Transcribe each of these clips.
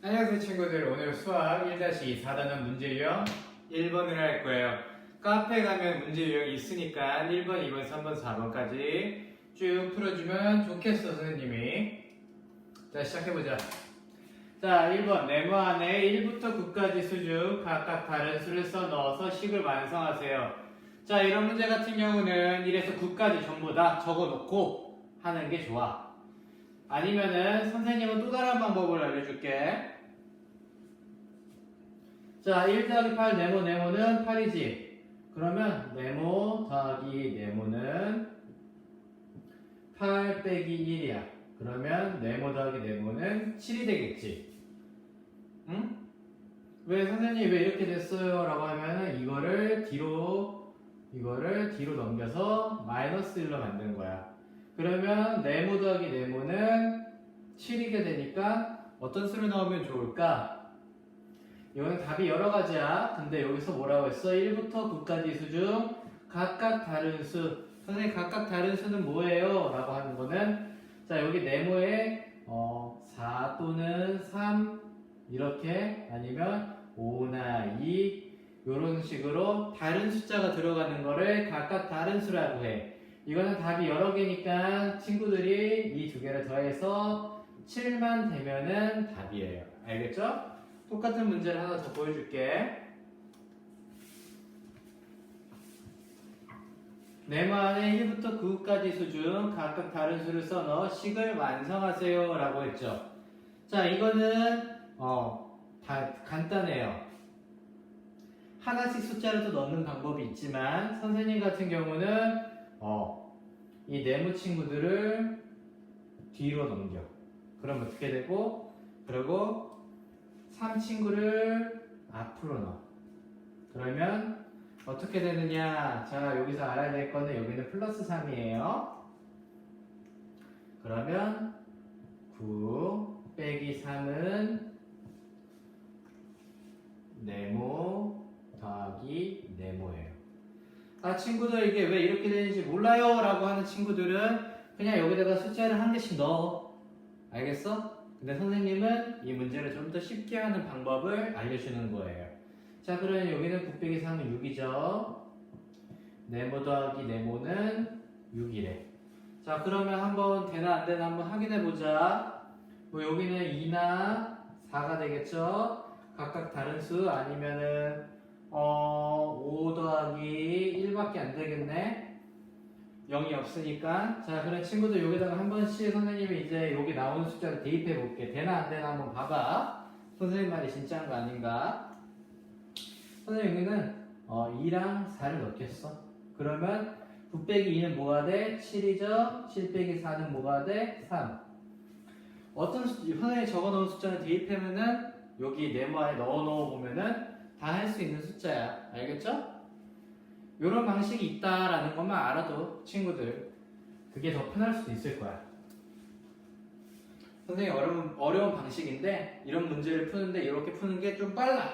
안녕하세요 친구들. 오늘 수학 1-2 4단원 문제 유형 1번을 할 거예요. 카페 가면 문제 유형이 있으니까 1번, 2번, 3번, 4번까지 쭉 풀어주면 좋겠어 선생님이. 자 시작해보자. 자 1번. 네모 안에 1부터 9까지 수중 각각 다른 수를 써 넣어서 식을 완성하세요. 자 이런 문제 같은 경우는 1에서 9까지 전부 다 적어놓고 하는 게 좋아 아니면은 선생님은 또 다른 방법을 알려줄게. 자, 1 더하기 8 네모 네모는 8이지. 그러면 네모 더하기 네모는 8 빼기 1이야. 그러면 네모 더하기 네모는 7이 되겠지. 응? 왜 선생님 왜 이렇게 됐어요? 라고 하면은 이거를 뒤로 이거를 뒤로 넘겨서 마이너스 1로 만든 거야. 그러면 네모 더하기 네모는 7이게 되니까 어떤 수를 넣으면 좋을까? 이거는 답이 여러 가지야. 근데 여기서 뭐라고 했어? 1부터 9까지 수 중 각각 다른 수. 선생님 각각 다른 수는 뭐예요? 라고 하는 거는 자 여기 네모에 어, 4 또는 3 이렇게 아니면 5나 2 이런 식으로 다른 숫자가 들어가는 거를 각각 다른 수라고 해. 이거는 답이 여러 개니까 친구들이 이 두 개를 더해서 7만 되면은 답이에요. 알겠죠? 똑같은 문제를 하나 더 보여줄게. 네모 안에 1부터 9까지 수 중 각각 다른 수를 써 넣어 식을 완성하세요 라고 했죠. 자, 이거는 어, 다 간단해요. 하나씩 숫자를 또 넣는 방법이 있지만 선생님 같은 경우는 어, 이 네모 친구들을 뒤로 넘겨. 그럼 어떻게 되고, 그리고 3 친구를 앞으로 넣어. 그러면 어떻게 되느냐? 자, 여기서 알아야 될 거는 여기는 플러스 3이에요. 그러면 9 빼기 3은 네모 더하기 네모예요. 아 친구들 이게 왜 이렇게 되는지 몰라요? 라고 하는 친구들은 그냥 여기다가 숫자를 한 개씩 넣어. 알겠어? 근데 선생님은 이 문제를 좀 더 쉽게 하는 방법을 알려주는 거예요. 자 그러면 여기는 9 빼기 3은 6이죠. 네모 더하기 네모는 6이래. 자 그러면 한번 되나 안 되나 한번 확인해 보자. 뭐 여기는 2나 4가 되겠죠? 각각 다른 수 아니면은 어, 5 더하기 1밖에 안 되겠네. 0이 없으니까. 자, 그럼 친구들 여기다가 한 번씩 선생님이 이제 여기 나오는 숫자를 대입해 볼게. 되나 안 되나 한번 봐봐. 선생님 말이 진짜인 거 아닌가? 선생님 여기는 어, 2랑 4를 넣겠어. 그러면 9 빼기 2는 뭐가 돼? 7이죠? 7 빼기 4는 뭐가 돼? 3. 어떤 수, 선생님이 적어 놓은 숫자를 대입하면은 여기 네모 안에 넣어 넣어 보면은 다 할 수 있는 숫자야. 알겠죠? 이런 방식이 있다라는 것만 알아도 친구들 그게 더 편할 수도 있을 거야. 선생님 어려운, 어려운 방식인데 이런 문제를 푸는데 이렇게 푸는 게 좀 빨라.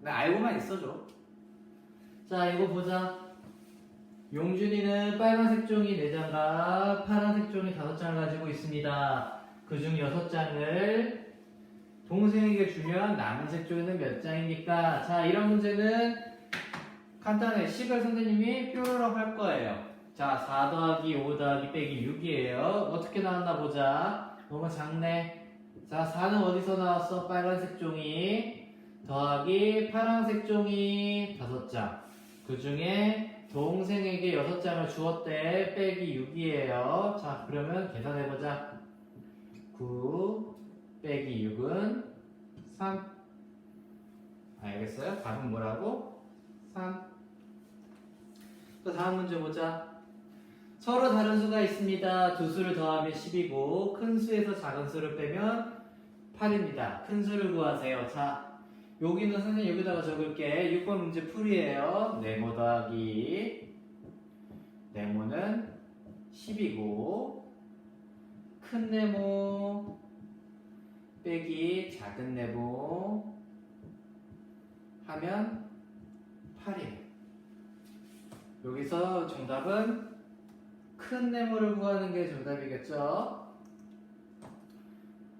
나 알고만 있어줘. 자 이거 보자. 용준이는 빨간색 종이 4장과 파란색 종이 5장을 가지고 있습니다. 그중 6장을 동생에게 주면 남은 색 종이는 몇 장입니까? 자, 이런 문제는 간단해. 식을 선생님이 표로 할 거예요. 자, 4 더하기 5 더하기 빼기 6이에요. 어떻게 나왔나 보자. 너무 작네. 자, 4는 어디서 나왔어? 빨간색 종이 더하기 파란색 종이 5장. 그 중에 동생에게 6장을 주었대. 빼기 6이에요. 자, 그러면 계산해보자. 9 빼기 6은 3 알겠어요? 답은 뭐라고? 3 또 다음 문제 보자. 서로 다른 수가 있습니다. 두 수를 더하면 10이고 큰 수에서 작은 수를 빼면 8입니다. 큰 수를 구하세요. 자 여기는 선생님 여기다가 적을게. 6번 문제 풀이에요. 네모 더하기 네모는 10이고 큰 네모 빼기 작은 네모 하면 8이에요. 여기서 정답은 큰 네모를 구하는 게 정답이겠죠?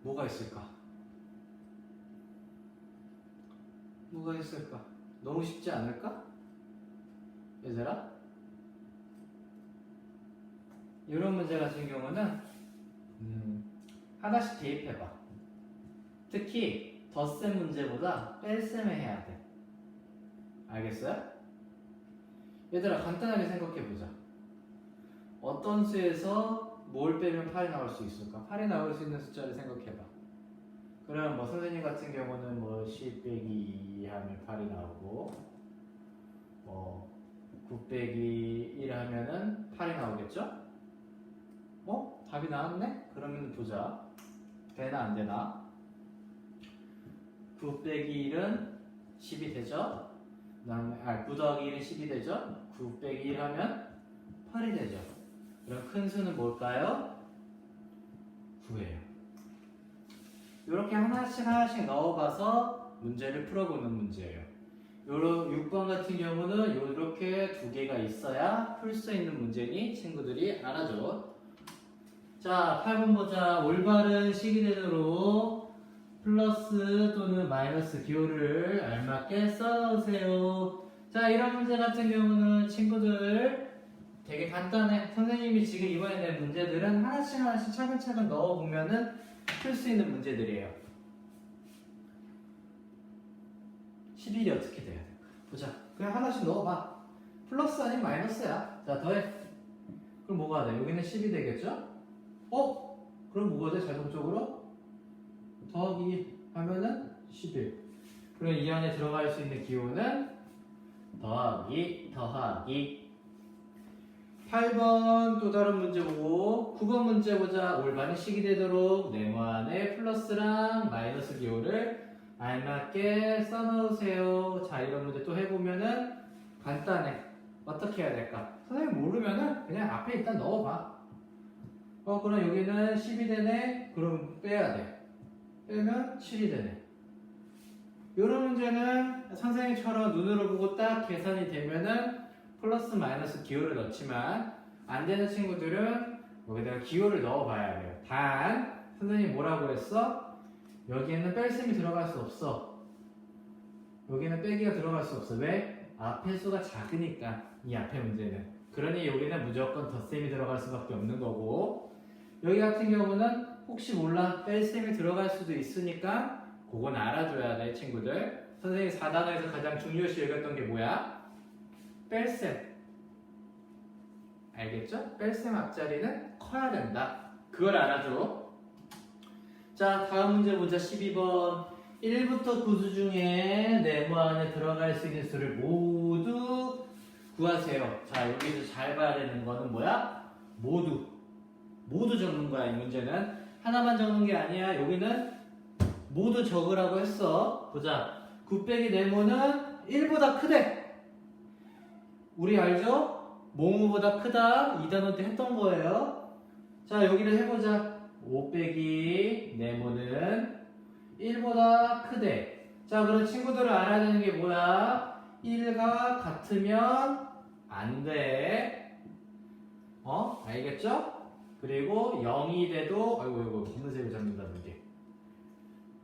뭐가 있을까? 뭐가 있을까? 너무 쉽지 않을까? 얘들아? 이런 문제 같은 경우는 음, 하나씩 대입해봐. 특히 덧셈 문제보다 뺄셈을 해야 돼. 알겠어요? 얘들아 간단하게 생각해보자. 어떤 수에서 뭘 빼면 8이 나올 수 있을까? 8이 나올 수 있는 숫자를 생각해봐. 그러면 뭐 선생님 같은 경우는 뭐10 빼기 2 하면 8이 나오고 뭐9 빼기 1 하면은 8이 나오겠죠? 어? 답이 나왔네? 그러면 보자. 되나 안 되나? 9 빼기 1은 10이 되죠? 그 다음에 아, 9 더하기 1은 10이 되죠? 9 빼기 1 하면 8이 되죠? 그럼 큰 수는 뭘까요? 9예요. 이렇게 하나씩 하나씩 넣어봐서 문제를 풀어보는 문제예요. 요런 6번 같은 경우는 이렇게 두 개가 있어야 풀 수 있는 문제니 친구들이 알아줘. 자, 8번 보자. 올바른 식이대로 플러스 또는 마이너스 기호를 알맞게 써놓으세요. 자, 이런 문제 같은 경우는 친구들 되게 간단해. 선생님이 지금 이번에 낸 문제들은 하나씩 하나씩 차근차근 넣어보면은 풀 수 있는 문제들이에요. 11이 어떻게 돼야 될까? 보자. 그냥 하나씩 넣어봐. 플러스 아니면 마이너스야. 자, 더해. 그럼 뭐가 돼? 여기는 10이 되겠죠? 어? 그럼 뭐가 돼? 자동적으로? 더하기 하면은 11. 그럼 이 안에 들어갈 수 있는 기호는 더하기, 더하기. 8번 또 다른 문제 보고 9번 문제 보자. 올바른 식이 되도록 네모 안에 플러스랑 마이너스 기호를 알맞게 써놓으세요. 자, 이런 문제 또 해보면은 간단해. 어떻게 해야 될까? 선생님 모르면은 그냥 앞에 일단 넣어봐. 어, 그럼 여기는 10이 되네? 그럼 빼야 돼. 빼면 7이 되네. 이런 문제는 선생님처럼 눈으로 보고 딱 계산이 되면은 플러스 마이너스 기호를 넣지만 안 되는 친구들은 여기다가 기호를 넣어 봐야 돼요. 단, 선생님 뭐라고 했어? 여기에는 뺄셈이 들어갈 수 없어. 여기는 빼기가 들어갈 수 없어. 왜? 앞에 수가 작으니까 이 앞에 문제는. 그러니 여기는 무조건 덧셈이 들어갈 수밖에 없는 거고 여기 같은 경우는 혹시 몰라 뺄셈이 들어갈 수도 있으니까 그건 알아줘야 돼 친구들. 선생님이 4단원에서 가장 중요시 여겼던 게 뭐야? 뺄셈. 알겠죠? 뺄셈 앞자리는 커야 된다. 그걸 알아줘. 자, 다음 문제 보자. 12번. 1부터 9수 중에 네모 안에 들어갈 수 있는 수를 모두 구하세요. 자, 여기서 잘 봐야 되는 거는 뭐야? 모두. 모두 적는 거야, 이 문제는. 하나만 적는 게 아니야. 여기는 모두 적으라고 했어. 보자. 9 빼기 네모는 1보다 크대. 우리 알죠? 모모보다 크다 2단원 때 했던 거예요. 자 여기를 해보자. 5 빼기 네모는 1보다 크대. 자 그럼 친구들을 알아야 되는 게 뭐야? 1과 같으면 안 돼. 어? 알겠죠? 그리고 0이 돼도 아이고 이거 검은색을 잡는다는 게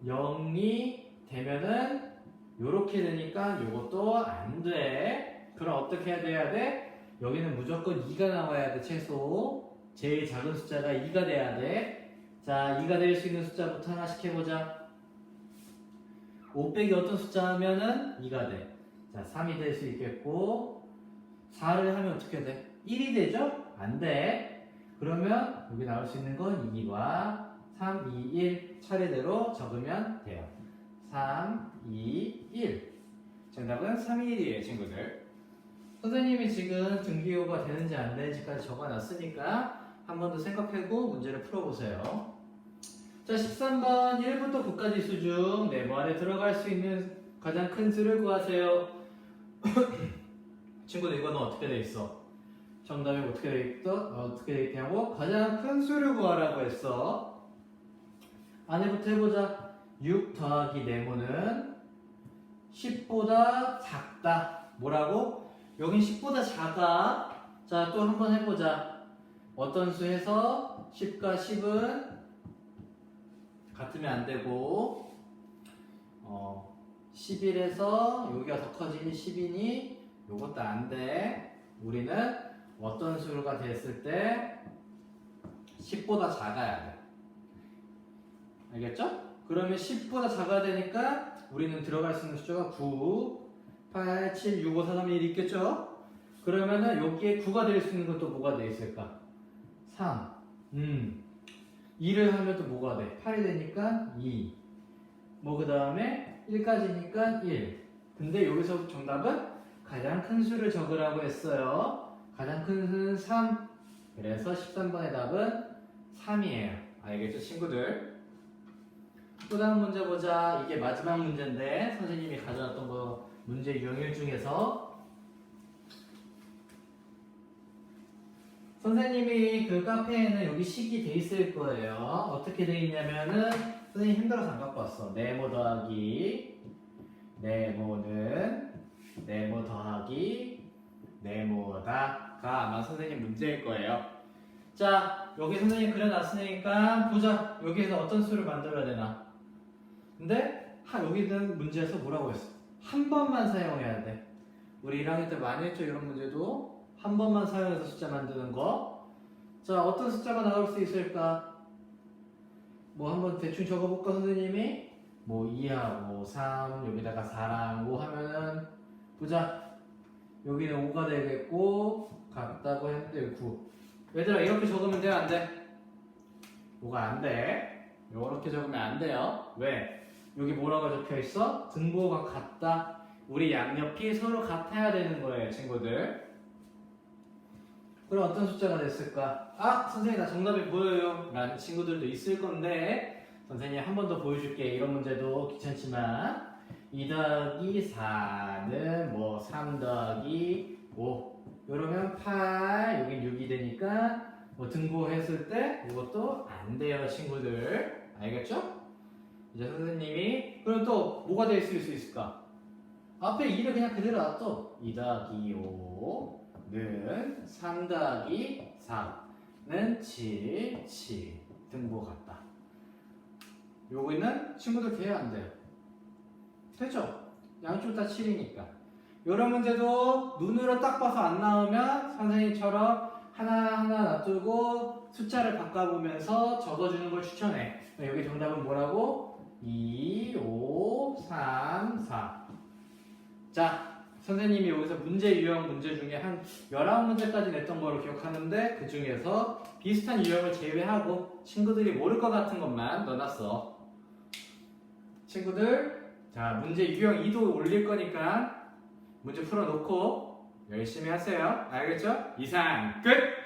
0이 되면은 요렇게 되니까 요것도 안 돼. 그럼 어떻게 해야 돼야 돼? 여기는 무조건 2가 나와야 돼, 최소. 제일 작은 숫자가 2가 돼야 돼. 자, 2가 될 수 있는 숫자부터 하나씩 해보자. 5 빼기 어떤 숫자 하면은 2가 돼. 자, 3이 될 수 있겠고, 4를 하면 어떻게 돼? 1이 되죠? 안 돼. 그러면 여기 나올 수 있는 건 2와 3, 2, 1 차례대로 적으면 돼요. 3, 2, 1. 정답은 3, 2, 1이에요, 친구들. 선생님이 지금 등기호가 되는지 안 되는지까지 적어놨으니까 한 번 더 생각하고 문제를 풀어보세요. 자, 13번 1부터 9까지 수 중 네모 안에 들어갈 수 있는 가장 큰 수를 구하세요. 친구들 이거는 어떻게 돼 있어? 정답이 어떻게 돼 있어? 어떻게 돼 있냐고? 가장 큰 수를 구하라고 했어. 안에부터 해보자. 6 더하기 네모는 10보다 작다. 뭐라고? 여긴 10보다 작아. 자, 또 한 번 해보자. 어떤 수에서 10과 10은 같으면 안 되고, 어, 11에서 여기가 더 커지니 10이니 요것도 안 돼. 우리는 어떤 수가 됐을 때 10보다 작아야 돼. 알겠죠? 그러면 10보다 작아야 되니까 우리는 들어갈 수 있는 숫자가 9, 8, 7, 6, 5, 4, 3, 1 있겠죠? 그러면은 여기에 9가 될 수 있는 건 또 뭐가 돼 있을까? 3. 음. 2를 하면 또 뭐가 돼? 8이 되니까 2. 뭐 그 다음에 1까지니까 1. 근데 여기서 정답은 가장 큰 수를 적으라고 했어요. 가장 큰 수는 3. 그래서 13번의 답은 3이에요. 알겠죠, 친구들? 또 다음 문제 보자. 이게 마지막 문제인데 선생님이 가져왔던 거 문제 유형일 중에서 선생님이 그 카페에는 여기 식이 돼 있을 거예요. 어떻게 돼 있냐면은 선생님 힘들어서 안 갖고 왔어. 네모 더하기 네모는 네모 더하기 네모다 가 아마 선생님 문제일 거예요. 자 여기 선생님 그려놨으니까 보자. 여기에서 어떤 수를 만들어야 되나? 근데 하, 여기는 문제에서 뭐라고 했어? 한 번만 사용해야 돼. 우리 1학년 때 많이 했죠 이런 문제도 한 번만 사용해서 숫자 만드는 거. 자 어떤 숫자가 나올 수 있을까? 뭐 한번 대충 적어볼까 선생님이? 뭐 2하고 3 여기다가 4랑 5 하면은 보자 여기는 5가 되겠고 같다고 했는데 9 얘들아 이렇게 적으면 돼요 안 돼? 5가 안 돼. 이렇게 적으면 안 돼요. 왜? 여기 뭐라고 적혀 있어? 등보가 같다. 우리 양옆이 서로 같아야 되는 거예요, 친구들. 그럼 어떤 숫자가 됐을까? 아, 선생님 나 정답이 보여요. 라는 친구들도 있을 건데 선생님 한 번 더 보여줄게. 이런 문제도 귀찮지만 2 더하기 4는 뭐3 더하기 5 이러면 8 여긴 6이 되니까 뭐 등보했을 때 이것도 안 돼요 친구들. 알겠죠? 이제 선생님이 그럼 또 뭐가 될 수 있을까? 앞에 2를 그냥 그대로 놔둬. 2 더하기 5는 3 더하기 4는 7, 7 등보 같다. 요거는 친구들 돼야 안 돼요? 됐죠? 양쪽 다 7이니까 이런 문제도 눈으로 딱 봐서 안 나오면 선생님처럼 하나하나 놔두고 숫자를 바꿔보면서 적어주는 걸 추천해. 여기 정답은 뭐라고? 2, 5, 3, 4. 자, 선생님이 여기서 문제 유형 문제 중에 한 19문제까지 냈던 거로 기억하는데 그 중에서 비슷한 유형을 제외하고 친구들이 모를 것 같은 것만 넣어놨어. 친구들, 자, 문제 유형 2도 올릴 거니까 문제 풀어놓고 열심히 하세요. 알겠죠? 이상 끝!